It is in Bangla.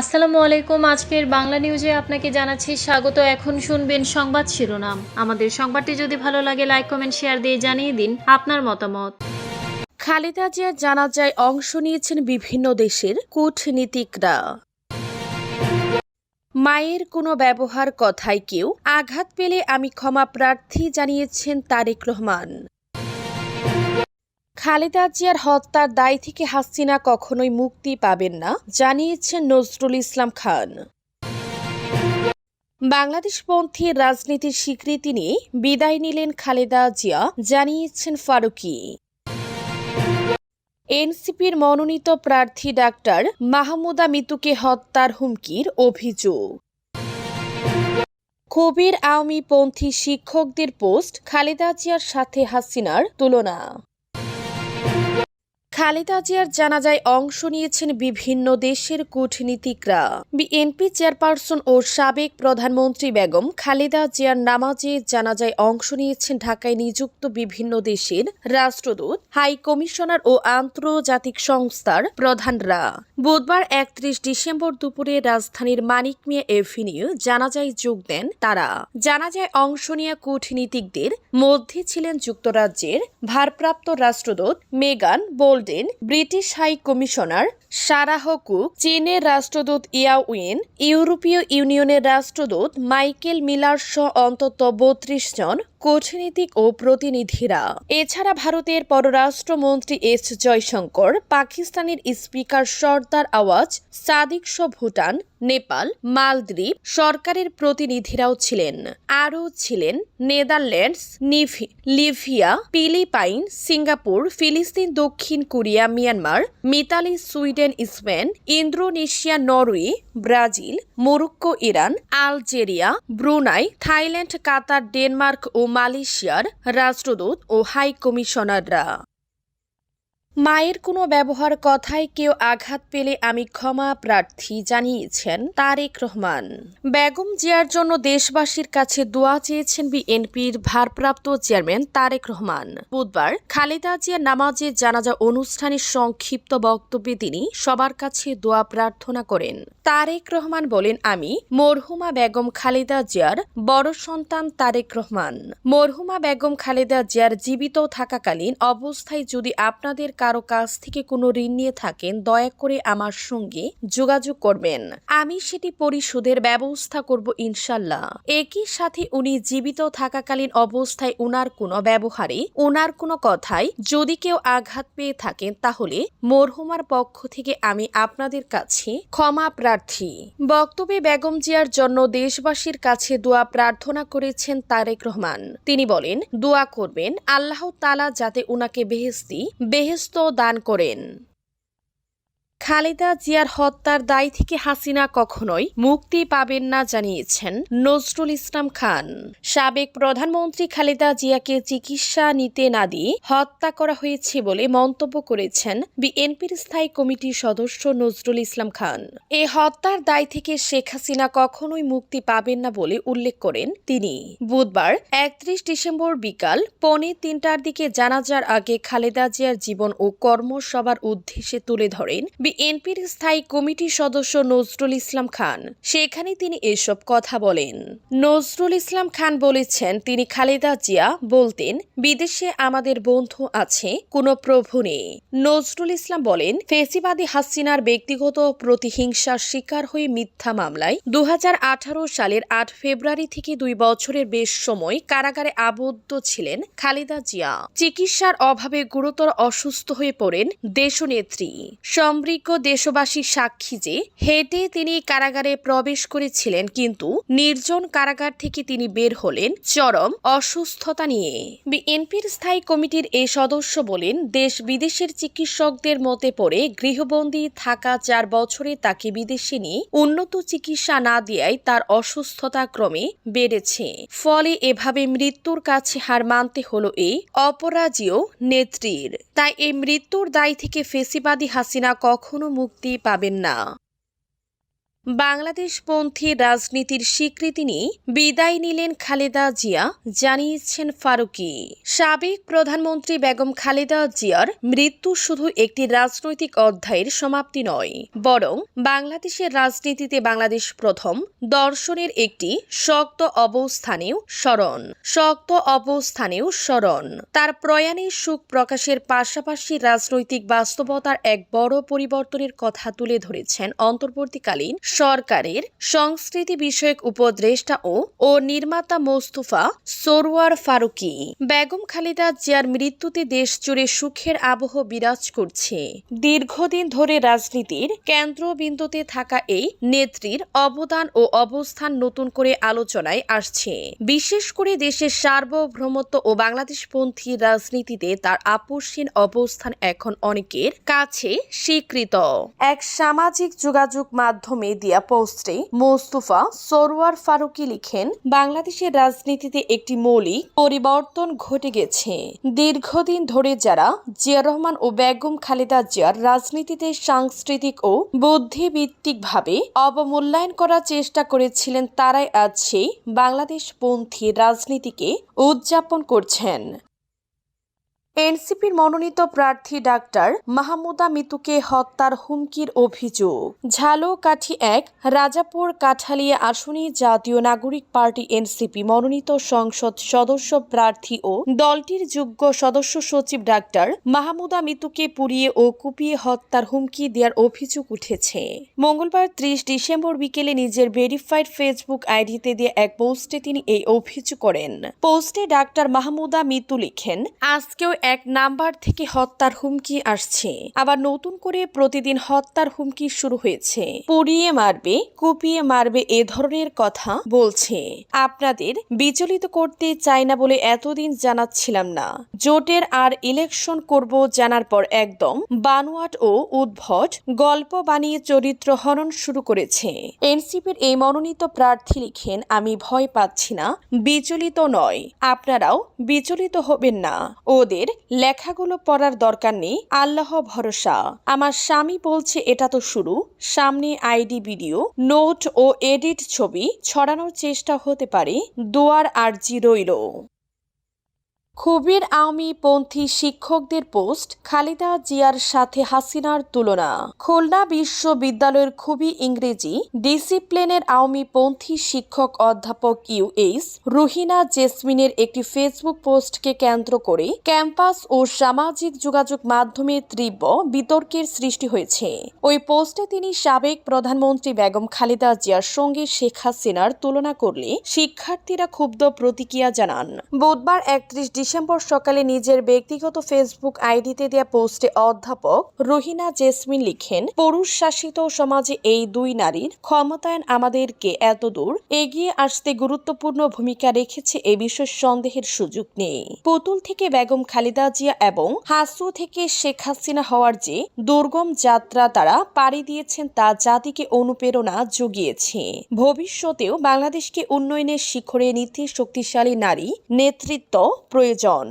আসসালামু আলাইকুম। আজকের বাংলা নিউজে আপনাকে জানাচ্ছি স্বাগত। এখন শুনবেন সংবাদ শিরোনাম। আমাদের সংবাদটি যদি ভালো লাগে লাইক কমেন্ট শেয়ার দিয়ে জানিয়ে দিন আপনার মতামত। খালেদা জিয়ার জানাজায় অংশ নিয়েছেন বিভিন্ন দেশের কূটনীতিকরা। মায়ের কোনো ব্যবহার কথায় কেউ আঘাত পেলে আমি ক্ষমা প্রার্থী জানিয়েছেন তারেক রহমান। খালেদা জিয়ার হত্যার দায় থেকে হাসিনা কখনোই মুক্তি পাবেন না, জানিয়েছেন নজরুল ইসলাম খান। বাংলাদেশপন্থী রাজনীতির স্বীকৃতি নিয়ে বিদায় নিলেন খালেদা জিয়া, জানিয়েছেন ফারুকী। এনসিপির মনোনীত প্রার্থী ডাক্তার মাহমুদা মিতুকে হত্যার হুমকির অভিযোগ। কবির আওয়ামী পন্থী শিক্ষকদের পোস্ট, খালেদা জিয়ার সাথে হাসিনার তুলনা। খালেদা জিয়ার জানাজায় অংশ নিয়েছেন বিভিন্ন দেশের কূটনীতিকরা। বিএনপি চেয়ারপারসন ও সাবেক প্রধানমন্ত্রী বেগম খালেদা জিয়ার নামাজে জানাজায় অংশ নিয়েছেন ঢাকায় নিযুক্ত বিভিন্ন দেশের রাষ্ট্রদূত, হাই কমিশনার ও আন্তর্জাতিক সংস্থার প্রধানরা। বুধবার একত্রিশ ডিসেম্বর দুপুরে রাজধানীর মানিক মিয়া এভিনিউ জানাজায় যোগ দেন তারা। জানাজায় অংশ নেওয়া কূটনীতিকদের মধ্যে ছিলেন যুক্তরাজ্যের ভারপ্রাপ্ত রাষ্ট্রদূত Megan Bolden British high commissioner Sarah Cook, চীনের রাষ্ট্রদূত ইয়াউইন ইউরোপীয় ইউনিয়নের রাষ্ট্রদূত মাইকেল মিলার সহ অন্তত বত্রিশ জন কূটনীতিক ও প্রতিনিধিরা। এছাড়া ভারতের পররাষ্ট্রমন্ত্রী এস জয়শঙ্কর, পাকিস্তানের স্পিকার সর্দার আওয়াজ, সাদিক ভুটান, নেপাল, মালদ্বীপ সরকারের প্রতিনিধিরাও ছিলেন। আরও ছিলেন নেদারল্যান্ডস, নিভি, লিভিয়া, ফিলিপাইন, সিঙ্গাপুর, ফিলিস্তিন, দক্ষিণ Korea, Myanmar, Mitali, Sweden, Spain, Indonesia, Norway, Brazil, Morocco, Iran, Algeria, Brunei, Thailand, Qatar, Denmark ও মালয়েশিয়ার রাষ্ট্রদূত ও হাই কমিশনাররা। মায়ের কোনো ব্যবহার কথায় কেউ আঘাত পেলে আমি ক্ষমা প্রার্থী জানিয়েছেন তারেক রহমান। বেগম জিয়ার জন্য দেশবাসীর কাছে দোয়া চেয়েছেন বিএনপির ভারপ্রাপ্ত চেয়ারম্যান তারেক রহমান। বুধবার খালেদা জিয়ার নামাজে জানাজা অনুষ্ঠানের সংক্ষিপ্ত বক্তব্যে তিনি সবার কাছে দোয়া প্রার্থনা করেন। তারেক রহমান বলেন, আমি মরহুমা বেগম খালেদা জিয়ার বড় সন্তান তারেক রহমান। মরহুমা বেগম খালেদা জিয়ার জীবিত থাকাকালীন অবস্থায় যদি আপনাদের কারও কাছ থেকে কোনো ঋণ নিয়ে থাকেন, দয়া করে আমার সঙ্গে যোগাযোগ করবেন। আমি সেটি পরিশোধের ব্যবস্থা করব ইনশাল্লাহ একই সাথে উনি জীবিত থাকাকালীন অবস্থায় উনার কোনো ব্যবহারে, উনার কোনো কথায় যদি কেউ আঘাত পেয়ে থাকেন, তাহলে মরহুমার পক্ষ থেকে আমি আপনাদের কাছে ক্ষমা প্রার্থী। বক্তব্যে বেগম জিয়ার জন্য দেশবাসীর কাছে দোয়া প্রার্থনা করেছেন তারেক রহমান। তিনি বলেন, দোয়া করবেন আল্লাহ তালা যাতে উনাকে বেহেস্তি বেহেস্ত দান করেন। খালেদা জিয়ার হত্যার দায় থেকে হাসিনা কখনোই মুক্তি পাবেন না জানিয়েছেন নজরুল ইসলাম খান। সাবেক প্রধানমন্ত্রী খালেদা জিয়াকে চিকিৎসা নিতে না দিয়ে হত্যা করা হয়েছে বলে মন্তব্য করেছেন বিএনপির স্থায়ী কমিটির সদস্য নজরুল ইসলাম খান। এ হত্যার দায় থেকে শেখ হাসিনা কখনোই মুক্তি পাবেন না বলে উল্লেখ করেন তিনি। বুধবার একত্রিশ ডিসেম্বর বিকাল পৌনে তিনটার দিকে জানাজার আগে খালেদা জিয়ার জীবন ও কর্মসভার উদ্দেশ্যে তুলে ধরেন বিএনপির স্থায়ী কমিটির সদস্য নজরুল ইসলাম খান। সেখানে তিনি এসব কথা বলেন। নজরুল ইসলাম খান বলেছেন, তিনি খালেদা জিয়া বলতেন, বিদেশে আমাদের বন্ধু আছে, কোনো প্রভু নেই। নজরুল ইসলাম বলেন, ফেসিবাদী হাসিনার ব্যক্তিগত প্রতিহিংসার শিকার হয়ে মিথ্যা মামলায় দু হাজার আঠারো সালের আট ফেব্রুয়ারি থেকে দুই বছরের বেশ সময় কারাগারে আবদ্ধ ছিলেন খালেদা জিয়া। চিকিৎসার অভাবে গুরুতর অসুস্থ হয়ে পড়েন দেশনেত্রী। সমৃদ্ধ দেশবাসী সাক্ষী যে হেঁটে তিনি কারাগারে প্রবেশ করেছিলেন কিন্তু নির্জন কারাগার থেকে তিনি বের হলেন চরম অসুস্থতা নিয়ে। বিএনপির স্থায়ী কমিটির এই সদস্য বলেন, দেশ বিদেশের চিকিৎসকদের মতে পড়ে গৃহবন্দী থাকা চার বছরে তাকে বিদেশে নিয়ে উন্নত চিকিৎসা না দেওয়ায় তার অসুস্থতা ক্রমে বেড়েছে। ফলে এভাবে মৃত্যুর কাছে হার মানতে হলো এই অপরাজীয় নেত্রীর। তাই এই মৃত্যুর দায় থেকে ফেসিবাদী হাসিনা কখনো মুক্তি পাবেন না। বাংলাদেশপন্থী রাজনীতির স্বীকৃতি নিয়ে বিদায় নিলেন খালেদা জিয়া, জানিয়েছেন ফারুকি। সাবেক প্রধানমন্ত্রী বেগম খালেদা জিয়ার মৃত্যু শুধু একটি রাজনৈতিক অধ্যায়ের সমাপ্তি নয়, বরং বাংলাদেশের রাজনীতিতে বাংলাদেশ প্রথম, দর্শনের একটি শক্ত অবস্থানেও স্মরণ, শক্ত অবস্থানেও স্মরণ। তার প্রয়াণে সুখ প্রকাশের পাশাপাশি রাজনৈতিক বাস্তবতার এক বড় পরিবর্তনের কথা তুলে ধরেছেন অন্তর্বর্তীকালীন সরকারের সংস্কৃতি বিষয়ক উপদেষ্টা ও ও নির্মাতা মোস্তফা সোরওয়ার ফারুকি। বেগম খালেদা জিয়ার মৃত্যুতে দেশ জুড়ে সুখের আবহ বিরাজ করছে। দীর্ঘদিন ধরে রাজনীতির কেন্দ্রবিন্দুতে থাকা এই নেত্রীর অবদান ও অবস্থান নতুন করে আলোচনায় আসছে। বিশেষ করে দেশের সার্বভৌমত্ব ও বাংলাদেশপন্থী রাজনীতিতে তার আপসহীন অবস্থান এখন অনেকের কাছে স্বীকৃত। এক সামাজিক যোগাযোগ মাধ্যমে দেয়া পোস্টে মোস্তফা সরোয়ার ফারুকি লিখেন, বাংলাদেশের রাজনীতিতে একটি মৌলিক পরিবর্তন ঘটে গেছে। দীর্ঘদিন ধরে যারা জিয়া রহমান ও বেগম খালেদা জিয়ার রাজনীতিতে সাংস্কৃতিক ও বুদ্ধিভিত্তিকভাবে অবমূল্যায়ন করার চেষ্টা করেছিলেন, তারাই আজ সেই বাংলাদেশপন্থী রাজনীতিকে উদযাপন করছেন। এনসিপির মনোনীত প্রার্থী ডাক্তার মাহমুদা মিতুকে হত্যার হুমকির অভিযোগ। ঝালকাঠি এক, রাজাপুর কাঠালিয়া আসনে জাতীয় নাগরিক পার্টি এনসিপি মনোনীত সংসদ সদস্য প্রার্থী ও দলটির যোগ্য সদস্য সচিব ডাক্তার মাহমুদা মিতুকে পুড়িয়ে ও কুপিয়ে হত্যার হুমকি দেওয়ার অভিযোগ উঠেছে। মঙ্গলবার ত্রিশ ডিসেম্বর বিকেলে নিজের ভেরিফাইড ফেসবুক আইডিতে দিয়ে এক পোস্টে তিনি এই অভিযোগ করেন। পোস্টে ডাক্তার মাহমুদা মিতু লিখেন, আজকেও এক নাম্বার থেকে হত্যার হুমকি আসছে। আবার নতুন করে প্রতিদিন হত্যার হুমকি শুরু হয়েছে। পুড়িয়ে মারবে, কুপিয়ে মারবে এ ধরনের কথা বলছে। আপনাদের বিচলিত করতে চাই না বলে এতদিন জানাচ্ছিলাম না। জোটের আর ইলেকশন করব জানার পর একদম বানোয়াট ও উদ্ভট গল্প বানিয়ে চরিত্র হনন শুরু করেছে। এনসিপির এই মনোনীত প্রার্থী লিখেন, আমি ভয় পাচ্ছি না, বিচলিত নয়। আপনারাও বিচলিত হবেন না। ওদের লেখাগুলো পড়ার দরকার নেই, আল্লাহ ভরসা। আমার স্বামী বলছে, এটা তো শুরু। সামনে আইডি ভিডিও, নোট ও এডিট ছবি, ছড়ানোর চেষ্টা হতে পারে। দোয়ার আর্জি রইল খুবির আওয়ামী পন্থী শিক্ষকদের পোস্ট খালিদা জিয়ার সাথে হাসিনার তুলনা। খুলনা বিশ্ববিদ্যালয়ের খুবই ইংরেজি, ডিসিপ্লিনের আওয়ামী পন্থী শিক্ষক অধ্যাপক ইউএইস রুহিনা জেসমিনের একটি ফেসবুক পোস্টকে কেন্দ্র করে ক্যাম্পাস ও সামাজিক যোগাযোগ মাধ্যমে তীব্র বিতর্কের সৃষ্টি হয়েছে। ওই পোস্টে তিনি সাবেক প্রধানমন্ত্রী বেগম খালেদা জিয়ার সঙ্গে শেখ হাসিনার তুলনা করলে শিক্ষার্থীরা ক্ষুব্ধ প্রতিক্রিয়া জানান। বুধবার একত্রিশ ডিসেম্বর সকালে নিজের ব্যক্তিগত ফেসবুক আইডিতে দেয়া পোস্টে অধ্যাপক রোহিনা জেসমিন লিখেন, পুরুষ শাসিত সমাজে এই দুই নারীর ক্ষমতায়ন আমাদেরকে এত দূর এগিয়ে আসতে গুরুত্বপূর্ণ ভূমিকা রেখেছে এ বিষয়ে সন্দেহের সুযোগ নেই। পুতুল থেকে বেগম খালেদা জিয়া এবং হাসু থেকে শেখ হাসিনা হওয়ার যে দুর্গম যাত্রা তারা পাড়ি দিয়েছেন তা জাতিকে অনুপ্রেরণা জুগিয়েছে। ভবিষ্যতেও বাংলাদেশকে উন্নয়নের শিখরে নিতে শক্তিশালী নারী নেতৃত্ব প্রয়োজন